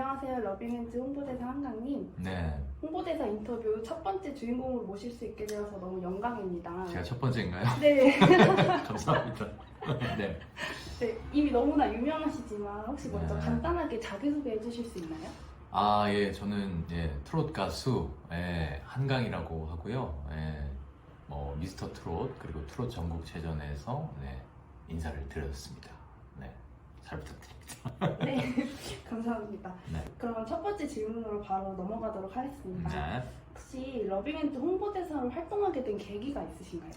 안녕하세요. 러빙엔즈 홍보대사 한강님. 네, 홍보대사 인터뷰 첫 번째 주인공을 모실 수 있게 되어서 너무 영광입니다. 제가 첫 번째인가요? 네. 감사합니다. 네. 네, 이미 너무나 유명하시지만 혹시 먼저 네. 간단하게 자기소개 해주실 수 있나요? 아, 예, 저는 예, 트롯 가수 예, 한강이라고 하고요. 예, 뭐 미스터 트롯 그리고 트롯 전국체전에서 네, 인사를 드렸습니다. 네, 잘 부탁드립니다. 네, 감사합니다. 네. 그러면 첫 번째 질문으로 바로 넘어가도록 하겠습니다. 네. 혹시 러빙엔즈 홍보대사로 활동하게 된 계기가 있으신가요?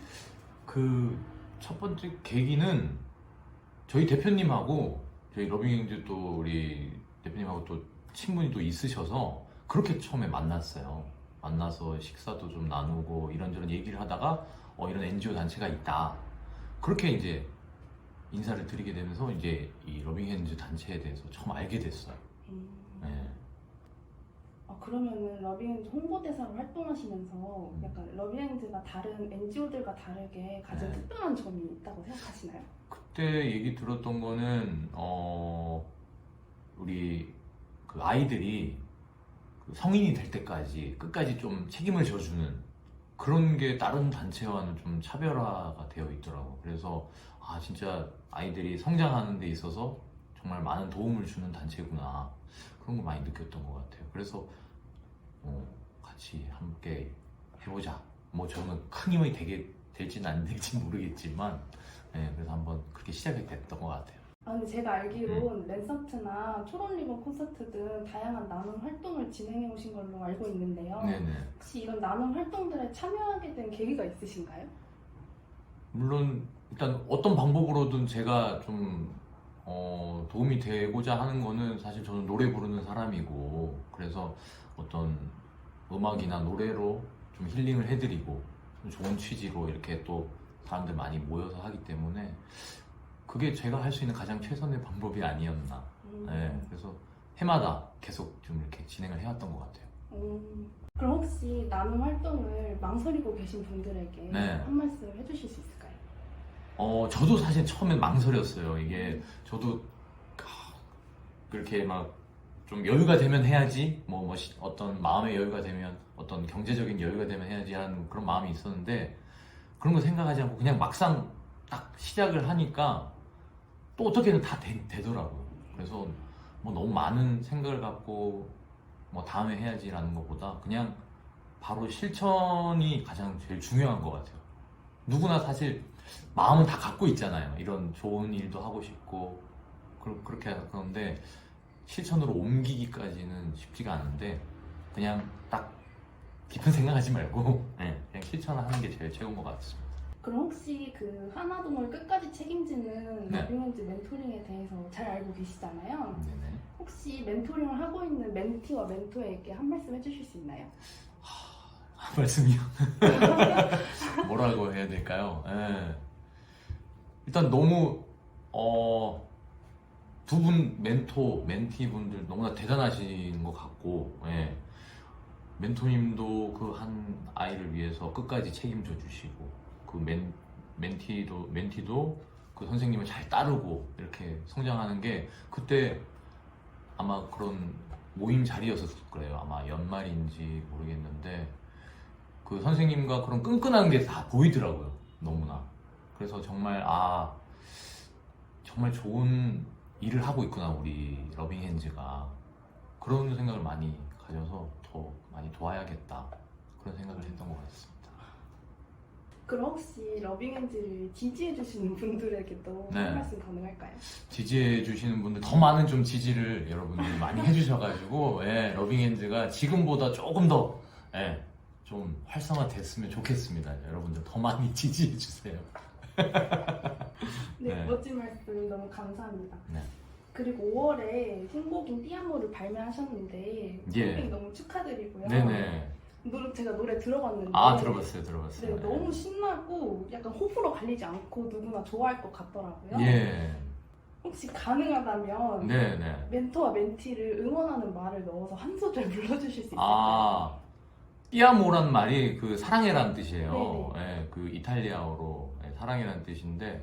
그 첫 번째 계기는 저희 대표님하고 저희 러빙행즈 또 우리 대표님하고 또 친분이 또 있으셔서 그렇게 처음에 만났어요. 만나서 식사도 좀 나누고 이런저런 얘기를 하다가 어 이런 NGO 단체가 있다. 그렇게 이제 인사를 드리게 되면서 이제 이 러빙핸즈 단체에 대해서 처음 알게 됐어요. 음, 네. 아, 그러면은 러빙엔즈 홍보대사로 활동하시면서 음. 약간 러빙엔즈가 다른 NGO들과 다르게 가장 네. 특별한 점이 있다고 생각하시나요? 그때 얘기 들었던 거는 어 우리 그 아이들이 그 성인이 될 때까지 끝까지 좀 책임을 져주는 그런 게 다른 단체와는 좀 차별화가 되어 있더라고. 그래서 아 진짜 아이들이 성장하는 데 있어서 정말 많은 도움을 주는 단체구나 그런 거 많이 느꼈던 것 같아요. 그래서 어, 같이 함께 해보자. 뭐 저는 큰 힘이 되게 될지는 안 될지 모르겠지만 네, 그래서 한번 그렇게 시작이 됐던 것 같아요. 아, 근데 제가 알기론 음. 랜서트나 초록리본 콘서트 등 다양한 나눔 활동을 진행해 오신 걸로 알고 있는데요. 네네. 혹시 이런 나눔 활동들에 참여하게 된 계기가 있으신가요? 물론 일단 어떤 방법으로든 제가 좀 어, 도움이 되고자 하는 거는 사실 저는 노래 부르는 사람이고 그래서 어떤 음악이나 노래로 좀 힐링을 해드리고 좀 좋은 취지로 이렇게 또 사람들 많이 모여서 하기 때문에 그게 제가 할 수 있는 가장 최선의 방법이 아니었나. 음, 네, 그래서 해마다 계속 좀 이렇게 진행을 해왔던 것 같아요. 음, 그럼 혹시 나눔 활동을 망설이고 계신 분들에게 네. 한 말씀 해주실 수 있을까요? 어, 저도 사실 처음엔 망설였어요. 이게 저도 아, 그렇게 막 좀 여유가 되면 해야지, 뭐, 뭐 시- 어떤 마음의 여유가 되면, 어떤 경제적인 여유가 되면 해야지 하는 그런 마음이 있었는데 그런 거 생각하지 않고 그냥 막상 딱 시작을 하니까 또 어떻게든 다 되, 되더라고요. 그래서 뭐 너무 많은 생각을 갖고 뭐 다음에 해야지라는 것보다 그냥 바로 실천이 가장 제일 중요한 것 같아요. 누구나 사실 마음은 다 갖고 있잖아요. 이런 좋은 일도 하고 싶고 그- 그렇게 그런데 실천으로 옮기기까지는 쉽지가 않은데 그냥 딱 깊은 생각하지 말고 네, 그냥 실천하는 게 제일 최고인 것 같습니다. 그럼 혹시 그 하나동을 끝까지 책임지는 네. 러빙엔즈 멘토링에 대해서 잘 알고 계시잖아요. 네네. 혹시 멘토링을 하고 있는 멘티와 멘토에게 한 말씀 해주실 수 있나요? 한 말씀이요. 뭐라고 해야 될까요? 예. 일단 너무 어, 두 분 멘토, 멘티 분들 너무나 대단하신 것 같고 예. 멘토님도 그 한 아이를 위해서 끝까지 책임져 주시고 그 멘, 멘티도 멘티도 그 선생님을 잘 따르고 이렇게 성장하는 게 그때 아마 그런 모임 자리였을 거예요. 아마 연말인지 모르겠는데 그 선생님과 그런 끈끈한 게 다 보이더라고요. 너무나. 그래서 정말 아 정말 좋은 일을 하고 있구나 우리 러빙 핸즈가 그런 생각을 많이 가져서 더 많이 도와야겠다 그런 생각을 했던 것 같습니다. 그럼 혹시 러빙엔즈를 지지해주시는 분들에게도 네. 한 말씀 가능할까요? 지지해 주시는 분들 더 많은 좀 지지를 여러분들이 많이 해주셔가지고 예, 러빙 핸즈가 지금보다 조금 더 예, 좀 활성화됐으면 좋겠습니다. 여러분들 더 많이 지지해 주세요. 네, 네. 멋진 말씀 너무 감사합니다. 네. 그리고 5월에 신곡인 띠아모를 발매하셨는데 예. 너무 축하드리고요. 네네. 노래, 제가 노래 들어봤는데 아 들어봤어요, 들어봤어요. 네, 너무 신나고 약간 호불호 갈리지 않고 누구나 좋아할 것 같더라고요. 예. 혹시 가능하다면 네 네. 멘토와 멘티를 응원하는 말을 넣어서 한 소절 불러주실 수 있을까요? 아, 띠아모란 말이 그 사랑해란 뜻이에요. 예, 그 이탈리아어로 예, 사랑해란 뜻인데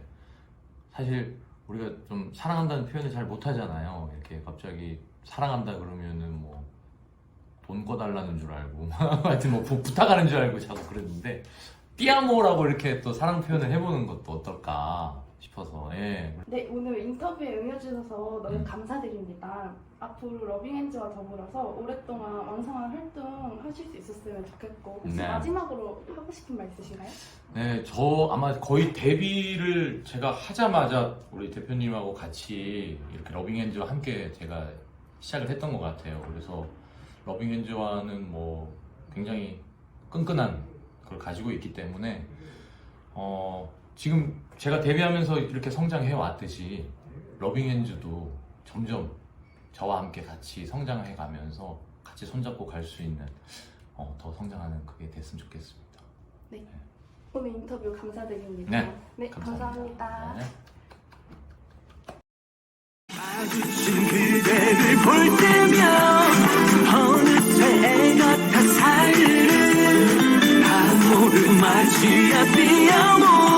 사실 우리가 좀 사랑한다는 표현을 잘 못하잖아요. 이렇게 갑자기 사랑한다 그러면은 뭐 돈 꺼달라는 줄 알고 하여튼 뭐 부, 부탁하는 줄 알고 자꾸 그랬는데 삐아모라고 이렇게 또 사랑 표현을 해보는 것도 어떨까 싶어서 예. 네, 오늘 인터뷰에 응해주셔서 너무 음. 감사드립니다. 앞으로 러빙엔즈와 더불어서 오랫동안 왕성한 활동 하실 수 있었으면 좋겠고 혹시 네. 마지막으로 하고 싶은 말 있으신가요? 네, 저 아마 거의 데뷔를 제가 하자마자 우리 대표님하고 같이 이렇게 러빙엔즈와 함께 제가 시작을 했던 것 같아요. 그래서 러빙엔즈와는 뭐 굉장히 끈끈한 걸 가지고 있기 때문에 어, 지금 제가 데뷔하면서 이렇게 성장해 왔듯이 러빙엔즈도 점점 저와 함께 같이 성장해 가면서 같이 손잡고 갈 수 있는 어, 더 성장하는 그게 됐으면 좋겠습니다. 오늘 인터뷰 감사드립니다. 네, 네 감사합니다. 네. 마주친 그대 te amo.